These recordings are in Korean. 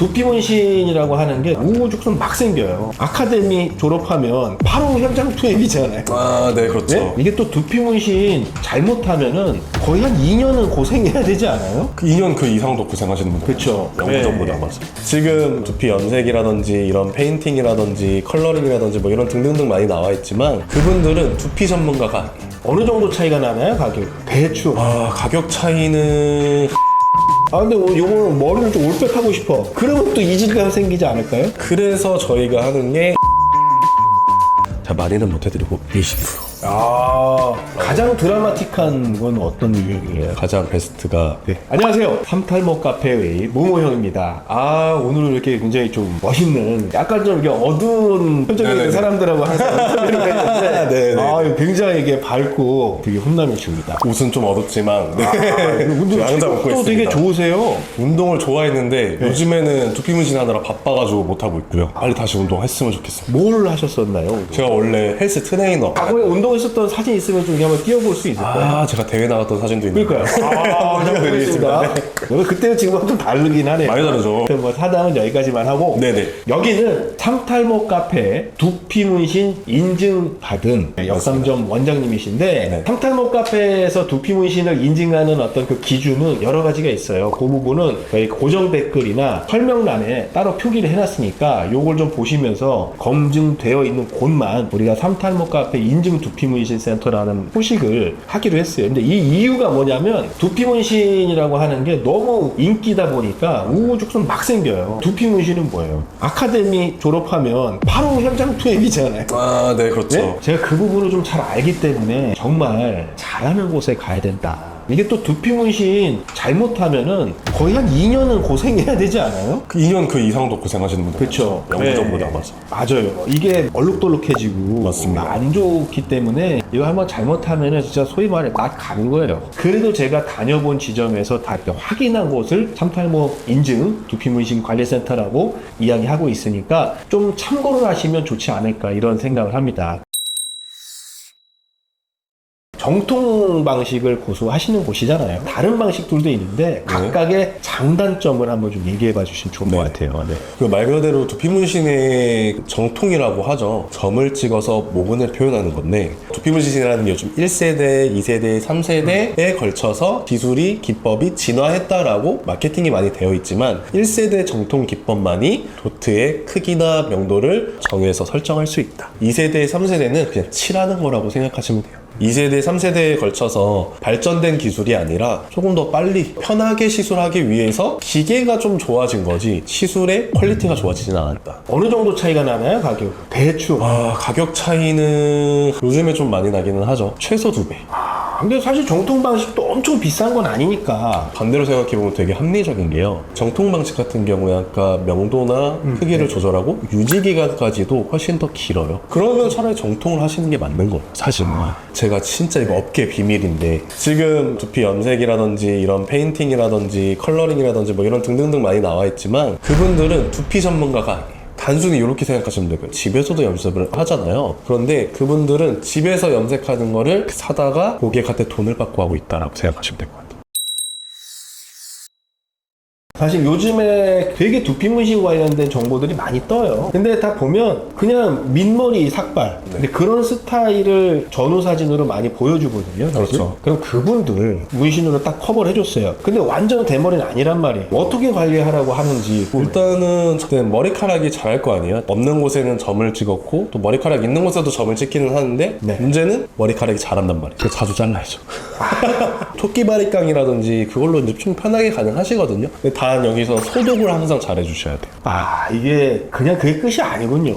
두피 문신이라고 하는 게 우후죽순 막 생겨요. 아카데미 졸업하면 바로 현장 투입이잖아요. 아, 네, 그렇죠. 네? 이게 또 두피 문신 잘못하면은 거의 한 2년은 고생해야 되지 않아요? 그 2년 그 이상도 고생하시는 분들 그쵸. 영구 네. 남아서 지금 두피 염색이라든지 이런 페인팅이라든지 컬러링이라든지 뭐 이런 등등등 많이 나와 있지만 그분들은 두피 전문가가 아니에요 어느 정도 차이가 나나요, 가격? 대충. 아 가격 차이는 아, 근데 요거는 머리를 좀 올백하고 싶어. 그러면 또 이질감 생기지 않을까요? 그래서 저희가 하는 게 자, 많이는 못해드리고 20% 아, 가장 드라마틱한 건 어떤 유형이에요? 가장 베스트가 네. 안녕하세요. 삼탈모 카페의 모모형입니다. 아, 오늘은 이렇게 굉장히 좀 멋있는, 약간 좀 이렇게 어두운 표정이 있는 네네네. 사람들하고 항상 인터뷰를 했는데, 네네. 아, 굉장히 이게 밝고 되게 혼남이 줍니다. 옷은 좀 어둡지만 네. 근데 항상 웃고 또 되게 있습니다. 좋으세요. 운동을 좋아했는데 요즘에는 두피 문신 하느라 바빠가지고 못하고 있고요 빨리 다시 운동했으면 좋겠습니다 뭘 하셨었나요? 제가 원래 헬스 트레이너 과거에 운동 했었던 사진 있으면 좀 한번 띄워볼 수 있을까요? 아 제가 대회 나갔던 사진도 있는데 그러니까요. 아, 잘 보겠습니다. 네. 그때는 지금과 좀 다르긴 하네요. 많이 다르죠 뭐 사당은 여기까지만 하고 네네. 여기는 삼탈모 카페 두피 문신 인증받은 역삼점 원장님이신데 네. 삼탈모 카페에서 두피 문신을 인증하는 어떤 그 기준은 여러 가지가 있어요. 그 부분은 저희 고정 댓글이나 설명란에 따로 표기를 해놨으니까 요걸 좀 보시면서 검증되어 있는 곳만 우리가 삼탈모 카페 인증 두피 문신 센터라는 표식을 하기로 했어요. 근데 이 이유가 뭐냐면 두피 문신이라고 하는 게 너무 인기다 보니까 우후죽순 막 생겨요. 두피 문신은 뭐예요? 아카데미 졸업하면 바로 현장 투입이잖아요. 아 네 그렇죠 네? 제가 그 부분을 좀 잘 알기 때문에 정말 잘하는 곳에 가야 된다. 이게 또 두피 문신 잘못하면은 거의 한 2년은 고생해야 되지 않아요? 그 2년 그 이상도 고생하시는 분들 그렇죠. 영구 전부 남아서 맞아요. 이게 얼룩덜룩해지고 맞습니다. 안 좋기 때문에 이거 한번 잘못하면은 진짜 소위 말해 맛 가는 거예요. 그래도 제가 다녀본 지점에서 다 이렇게 확인한 곳을 삼탈모 인증 두피 문신 관리센터라고 이야기하고 있으니까 좀 참고를 하시면 좋지 않을까 이런 생각을 합니다. 정통 방식을 고수하시는 곳이잖아요. 다른 방식들도 있는데 각각의 장단점을 한번 좀 얘기해 봐 주시면 좋을 것 네. 같아요. 네. 그말 그대로 두피 문신의 정통이라고 하죠 점을 찍어서 모근을 표현하는 건데 두피 문신이라는 게 요즘 1세대, 2세대, 3세대에 걸쳐서 기술이 기법이 진화했다라고 마케팅이 많이 되어 있지만 1세대 정통 기법만이 도트의 크기나 명도를 정해서 설정할 수 있다 2세대, 3세대는 그냥 칠하는 거라고 생각하시면 돼요 2세대, 3세대에 걸쳐서 발전된 기술이 아니라 조금 더 빨리 편하게 시술하기 위해서 기계가 좀 좋아진 거지 시술의 퀄리티가 좋아지진 않았다. 어느 정도 차이가 나나요, 가격? 대충. 아, 가격 차이는 요즘에 좀 많이 나기는 하죠. 최소 두 배. 근데 사실 정통 방식도 엄청 비싼 건 아니니까. 반대로 생각해보면 되게 합리적인 게요. 정통 방식 같은 경우에 아까 명도나 크기를 조절하고 유지 기간까지도 훨씬 더 길어요. 그러면 차라리 정통을 하시는 게 맞는 거예요. 사실은. 제가 진짜 이거 업계 비밀인데 지금 두피 염색이라든지 이런 페인팅이라든지 컬러링이라든지 뭐 이런 등등등 많이 나와 있지만 그분들은 두피 전문가가 아니에요. 단순히 이렇게 생각하시면 돼요. 집에서도 염색을 하잖아요. 그런데 그분들은 집에서 염색하는 거를 사다가 고객한테 돈을 받고 하고 있다라고 생각하시면 같아요. 사실 요즘에 되게 두피 문신 관련된 정보들이 많이 떠요. 근데 다 보면 그냥 민머리 삭발. 근데 그런 스타일을 전후 사진으로 많이 보여주거든요. 사실. 그렇죠. 그럼 그분들 문신으로 딱 커버를 해줬어요. 근데 완전 대머리는 아니란 말이에요. 어떻게 관리하라고 하는지. 일단은 저는 머리카락이 자랄 거 아니에요. 없는 곳에는 점을 찍었고 또 머리카락 있는 곳에도 점을 찍기는 하는데 네. 문제는 머리카락이 자란단 말이에요. 그래서 자주 잘라야죠. 토끼 바리깡이라든지 그걸로 이제 좀 편하게 가능하시거든요. 근데 단 여기서 소독을 항상 잘 해주셔야 돼요. 아, 이게 그냥 그게 끝이 아니군요.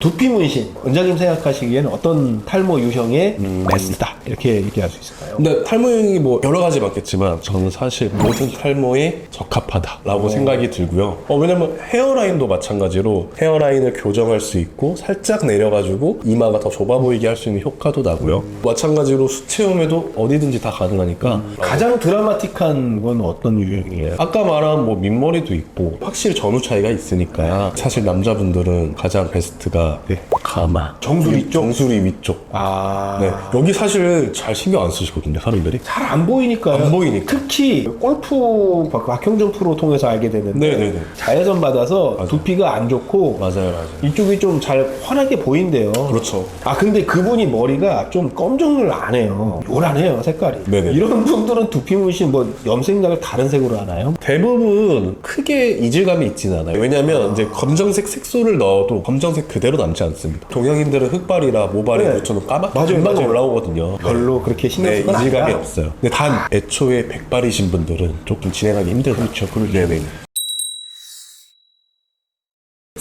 두피 문신, 원장님 생각하시기에는 어떤 탈모 유형의 베스트다 이렇게 얘기할 수 있을까요? 근데 탈모형이 뭐 여러 가지 많겠지만 저는 사실 모든 탈모에 적합하다라고 생각이 들고요. 어, 왜냐면 헤어라인도 마찬가지로 헤어라인을 교정할 수 있고 살짝 내려가지고 이마가 더 좁아 보이게 할 수 있는 효과도 나고요. 마찬가지로 수채움에도 어디든지 다 가능하니까 가장 드라마틱한 건 어떤 유형이에요? 아까 말한 뭐 민머리도 있고 확실히 전후 차이가 있으니까 사실 남자분들은 가장 베스트가 네. 가마 정수리 쪽? 정수리 위쪽 아. 네 여기 사실 잘 신경 안 쓰시거든요 사람들이 잘 안 보이니까요. 안 보이니까. 특히 골프 박형준 프로 통해서 알게 되는데 네네네. 자외선 받아서 두피가 안 좋고 맞아요 맞아요 이쪽이 좀 잘 환하게 보인대요. 그렇죠 아 근데 그분이 머리가 좀 검정을 안 해요. 요란해요 색깔이. 네네. 이런 분들은 두피 문신 뭐 염색약을 다른 색으로 하나요? 대부분 크게 이질감이 있지는 않아요. 왜냐면 이제 검정색 색소를 넣어도 검정색 그대로 남지 않습니다. 동양인들은 흑발이라 모발에 네. 묻혀놓으면 까맣게 맞아요, 금방 맞아요. 올라오거든요. 별로 그렇게 신경 네, 쓰건 이질감이. 없어요. 근데 단 애초에 백발이신 분들은 조금 진행하기 힘들죠. 그렇죠. 네네.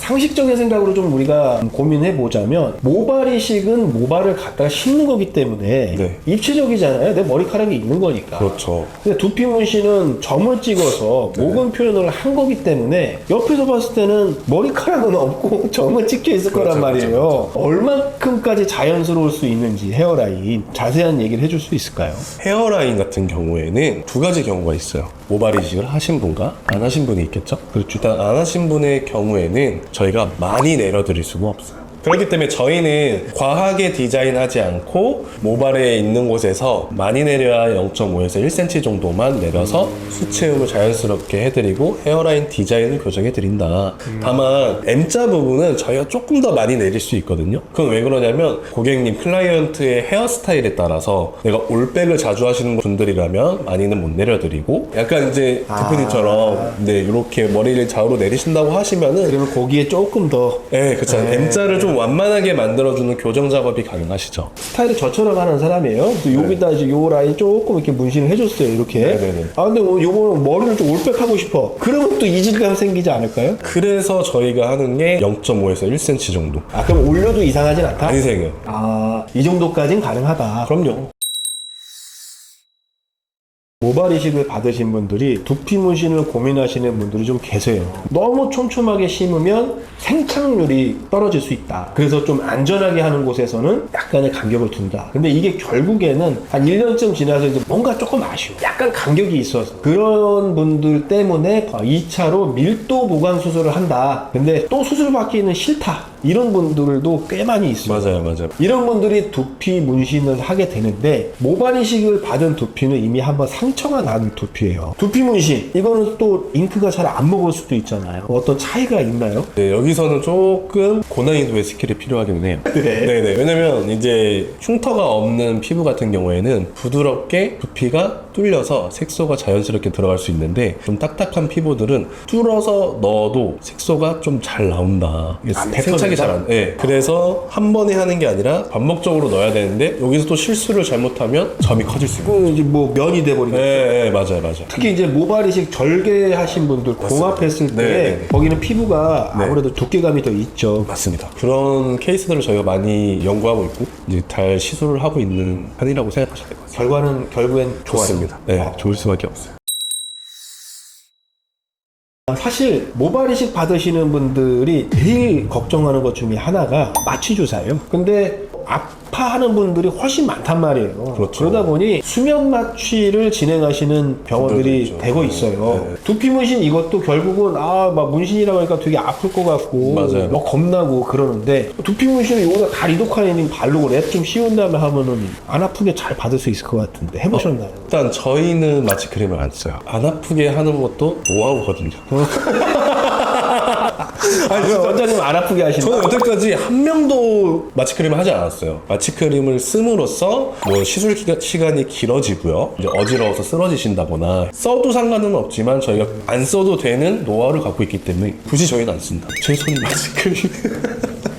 상식적인 생각으로 좀 우리가 고민해 보자면 모발 이식은 모발을 갖다가 심는 거기 때문에 네. 입체적이잖아요. 내 머리카락이 있는 거니까. 그렇죠. 근데 두피 문신은 점을 찍어서 네. 모근 표현을 한 거기 때문에 옆에서 봤을 때는 머리카락은 없고 점은 찍혀 있을 거란 그렇죠, 말이에요. 얼만큼까지 자연스러울 수 있는지 헤어라인 자세한 얘기를 해줄 수 있을까요? 헤어라인 같은 경우에는 두 가지 경우가 있어요. 모발 이식을 하신 분과 안 하신 분이 있겠죠? 그렇죠. 일단 안 하신 분의 경우에는 저희가 많이 내려드릴 수가 없어요. 그렇기 때문에 저희는 과하게 디자인하지 않고 모발에 있는 곳에서 많이 내려야 0.5에서 1cm 정도만 내려서 수채움을 자연스럽게 해드리고 헤어라인 디자인을 교정해드린다. 다만 M자 부분은 저희가 조금 더 많이 내릴 수 있거든요. 그건 왜 그러냐면 고객님 클라이언트의 헤어스타일에 따라서 내가 올백을 자주 하시는 분들이라면 많이는 못 내려드리고 약간 이제 대표님처럼 네 이렇게 머리를 좌우로 내리신다고 하시면은 그러면 거기에 조금 더 네, 그쵸. M자를 좀 완만하게 만들어주는 교정 작업이 가능하시죠. 스타일이 저처럼 하는 사람이에요. 또 여기다 이제 요 라인 조금 이렇게 문신을 해줬어요. 이렇게. 네. 네네네. 아 근데 뭐 요거는 머리를 좀 올백하고 싶어. 그러면 또 이질감 생기지 않을까요? 그래서 저희가 하는 게 0.5에서 1cm 정도. 아 그럼 올려도 이상하진 않다. 안 생겨요. 아 이 정도까진 가능하다. 그럼요. 모발 이식을 받으신 분들이 두피 문신을 고민하시는 분들이 좀 계세요. 너무 촘촘하게 심으면 생착률이 떨어질 수 있다. 그래서 좀 안전하게 하는 곳에서는 약간의 간격을 둔다. 근데 이게 결국에는 한 1년쯤 지나서 이제 뭔가 조금 아쉬워. 약간 간격이 있어서. 그런 분들 때문에 2차로 밀도 보강 수술을 한다. 근데 또 수술 받기는 싫다. 이런 분들도 꽤 많이 있어요. 맞아요, 맞아요. 이런 분들이 두피 문신을 하게 되는데 모발 이식을 받은 두피는 이미 한번 상 처가 난 두피예요. 두피 문신 이거는 또 잉크가 잘 안 먹을 수도 있잖아요. 어떤 차이가 있나요? 네, 여기서는 조금 고난이도의 스킬이 필요하긴 해요. 그래. 네네. 왜냐면 이제 흉터가 없는 피부 같은 경우에는 부드럽게 두피가 뚫려서 색소가 자연스럽게 들어갈 수 있는데 좀 딱딱한 피부들은 뚫어서 넣어도 색소가 좀 잘 나온다. 이게 안 생착이 뱉어진다? 잘 안. 네. 그래서 한 번에 하는 게 아니라 반복적으로 넣어야 되는데 여기서 또 실수를 잘못하면 점이 커질 수 있고. 그 이제 뭐 면이 돼버리는. 네, 네, 맞아요, 맞아요. 특히 이제 모발 이식 절개하신 분들 공합했을 때 네, 네, 네. 거기는 피부가 네. 아무래도 두께감이 더 있죠. 맞습니다. 그런 케이스들을 저희가 많이 연구하고 있고 이제 잘 시술을 하고 있는 편이라고 생각하셔야 될것 같아요. 결과는 결국엔 좋아요. 좋습니다. 네, 좋을 수밖에 없어요. 사실 모발 이식 받으시는 분들이 제일 걱정하는 것 중에 하나가 마취 주사예요. 근데 아파하는 분들이 훨씬 많단 말이에요. 그렇죠. 러다 보니 수면 마취를 진행하시는 병원들이. 되고 있어요. 네. 두피 문신 이것도 결국은 아 막 문신이라고 하니까 되게 아플 것 같고 맞아요. 뭐 겁나고 그러는데 두피 문신을 여기다 다 리도카인 바르고 랩 좀 씌운 다음에 하면은 안 아프게 잘 받을 수 있을 것 같은데 해보셨나요? 일단 저희는 마취 크림을 안 써요. 안 아프게 하는 것도 노하우거든요. 아니 그 원장님 안 아프게 하신다. 저는 여태까지 한 명도 마취 크림을 하지 않았어요. 마취 크림을 씀으로써 뭐 시술 기가, 시간이 길어지고요. 이제 어지러워서 쓰러지신다거나 써도 상관은 없지만 저희가 안 써도 되는 노하우를 갖고 있기 때문에 굳이 저희는 안 쓴다. 제 손이 마취 크림.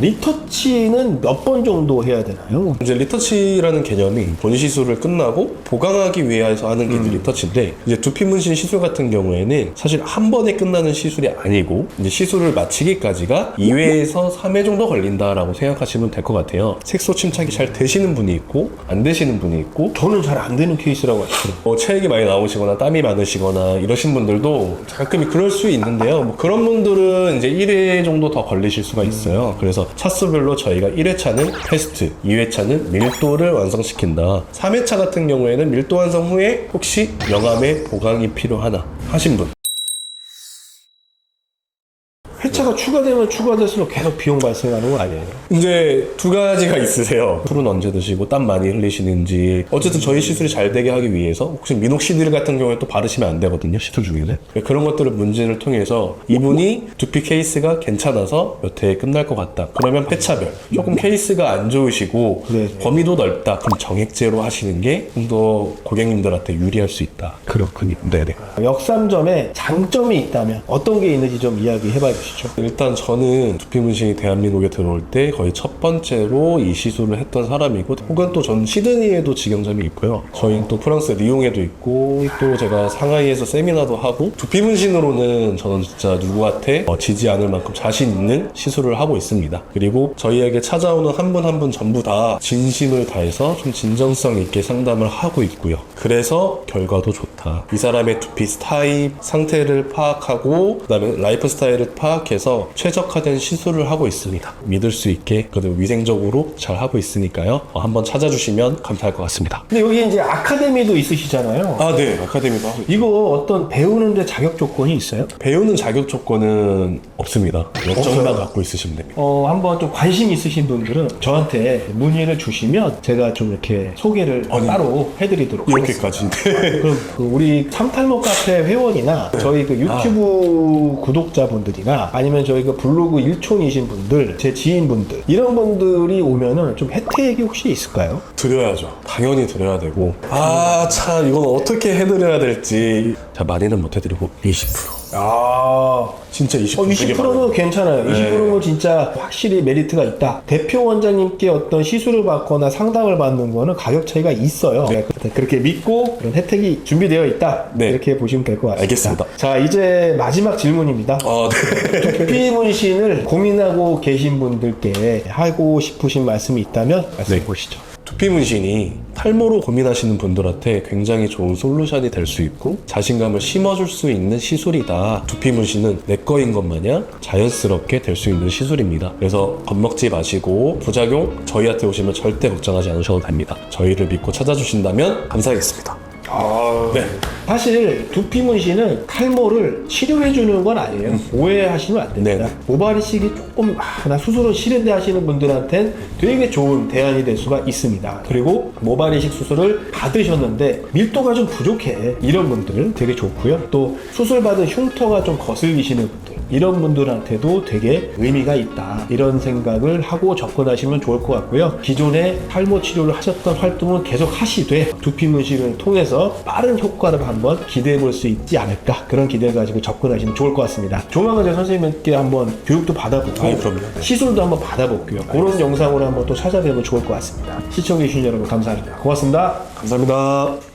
리터치는 몇 번 정도 해야 되나요? 이제 리터치라는 개념이 본 시술을 끝나고 보강하기 위해서 하는 게 이제 리터치인데 이제 두피 문신 시술 같은 경우에는 사실 한 번에 끝나는 시술이 아니고 이제 시술을 마치기까지가 2회에서 3회 정도 걸린다라고 생각하시면 될 것 같아요. 색소 침착이 잘 되시는 분이 있고 안 되시는 분이 있고 저는 잘 안 되는 케이스라고 하시더라고요. 뭐 체액이 많이 나오시거나 땀이 많으시거나 이러신 분들도 가끔이 그럴 수 있는데요. 뭐 그런 분들은 이제 1회 정도 더 걸리실 수가 있어요. 그래서 차수별로 저희가 1회차는 테스트, 2회차는 밀도를 완성시킨다. 3회차 같은 경우에는 밀도 완성 후에 혹시 영암의 보강이 필요하나 하신 분. 폐차가 추가되면 추가될수록 계속 비용 발생하는 거 아니에요? 이제 두 가지가 있으세요. 술은 언제 드시고 땀 많이 흘리시는지. 어쨌든 저희 시술이 잘 되게 하기 위해서 혹시 미녹시딜 같은 경우에 또 바르시면 안 되거든요. 시술 중에는. 그런 것들을 문진을 통해서 이분이 두피 케이스가 괜찮아서 몇 회에 끝날 것 같다. 그러면 폐차별. 조금 케이스가 안 좋으시고 네. 범위도 넓다. 그럼 정액제로 하시는 게 좀 더 고객님들한테 유리할 수 있다. 그렇군요. 네네. 역삼점에 장점이 있다면 어떤 게 있는지 좀 이야기해봐 주시죠. 일단 저는 두피 문신이 대한민국에 들어올 때 거의 첫 번째로 이 시술을 했던 사람이고 혹은 또 전 시드니에도 직영점이 있고요. 저희는 또 프랑스 리옹에도 있고 또 제가 상하이에서 세미나도 하고 두피 문신으로는 저는 진짜 누구한테 어, 지지 않을 만큼 자신 있는 시술을 하고 있습니다. 그리고 저희에게 찾아오는 한분 한 분 전부 다 진심을 다해서 좀 진정성 있게 상담을 하고 있고요. 그래서 결과도 좋다. 이 사람의 두피 스타일 상태를 파악하고 그다음에 라이프 스타일을 파악해서 최적화된 시술을 하고 있습니다. 믿을 수 있게 그래도 위생적으로 잘 하고 있으니까요. 어, 한번 찾아주시면 감사할 것 같습니다. 근데 여기 이제 아카데미도 있으시잖아요. 아, 네. 아카데미도 하고 있 이거 어떤 배우는데 자격 조건이 있어요? 배우는 자격 조건은 없습니다. 열정만 갖고 있으시면 됩니다. 어, 한번 좀 관심 있으신 분들은 저한테 문의를 주시면 제가 좀 이렇게 소개를 아니, 따로 해드리도록 하겠습니다. 이렇게까지인데. 그럼 그 우리 삼탈모 카페 회원이나 저희 그 유튜브 구독자분들이나 아니면 저희 그 블로그 1촌이신 분들, 제 지인분들 이런 분들이 오면은 좀 혜택이 혹시 있을까요? 드려야죠. 당연히 드려야 되고. 아, 참, 이건 어떻게 해드려야 될지. 자, 많이는 못 해드리고, 20%. 아, 진짜 20%. 어, 되게 20%는 괜찮아요. 네. 20%는 진짜 확실히 메리트가 있다. 대표 원장님께 어떤 시술을 받거나 상담을 받는 거는 가격 차이가 있어요. 네, 그렇게 믿고 그런 혜택이 준비되어 있다. 네. 이렇게 보시면 될 것 같습니다. 알겠습니다. 자, 이제 마지막 질문입니다. 아, 네. 두피 문신을 고민하고 계신 분들께 하고 싶으신 말씀이 있다면 말씀해 네. 보시죠. 두피 문신이 탈모로 고민하시는 분들한테 굉장히 좋은 솔루션이 될 수 있고 자신감을 심어줄 수 있는 시술이다. 두피 문신은 내 거인 것 마냥 자연스럽게 될 수 있는 시술입니다. 그래서 겁먹지 마시고 부작용 저희한테 오시면 절대 걱정하지 않으셔도 됩니다. 저희를 믿고 찾아주신다면 감사하겠습니다. 네. 사실 두피 문신은 탈모를 치료해 주는 건 아니에요. 오해하시면 안 됩니다. 네. 모발이식이 조금 아, 나 수술은 싫은데 하시는 분들한텐 되게 좋은 대안이 될 수가 있습니다. 그리고 모발이식 수술을 받으셨는데 밀도가 좀 부족해 이런 분들은 되게 좋고요. 또 수술 받은 흉터가 좀 거슬리시는 분들 이런 분들한테도 되게 의미가 있다 이런 생각을 하고 접근하시면 좋을 것 같고요. 기존에 탈모 치료를 하셨던 활동은 계속 하시되 두피 문신을 통해서 빠른 효과를 한번 기대해 볼 수 있지 않을까 그런 기대 가지고 접근하시면 좋을 것 같습니다. 조만간 제 선생님께 한번 교육도 받아보고 아이, 그럼요. 네. 시술도 한번 받아볼게요. 그런 영상으로 한번 또 찾아뵈면 좋을 것 같습니다. 시청해주신 여러분 감사합니다. 고맙습니다. 감사합니다.